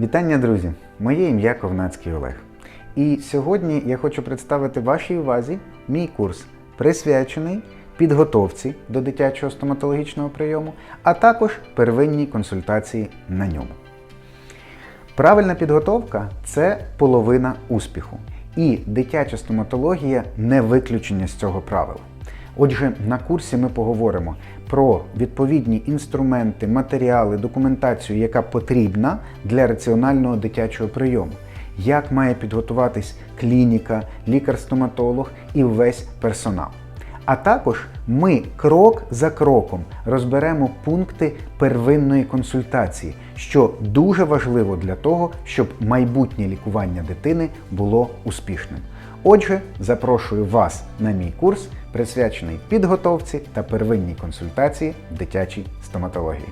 Вітання, друзі! Моє ім'я Ковнацький Олег. І сьогодні я хочу представити вашій увазі мій курс, присвячений підготовці до дитячого стоматологічного прийому, а також первинній консультації на ньому. Правильна підготовка це половина успіху. І дитяча стоматологія не виключення з цього правила. Отже, на курсі ми поговоримо про відповідні інструменти, матеріали, документацію, яка потрібна для раціонального дитячого прийому, як має підготуватись клініка, лікар-стоматолог і весь персонал. А також ми крок за кроком розберемо пункти первинної консультації, що дуже важливо для того, щоб майбутнє лікування дитини було успішним. Отже, запрошую вас на мій курс, присвячений підготовці та первинній консультації в дитячій стоматології.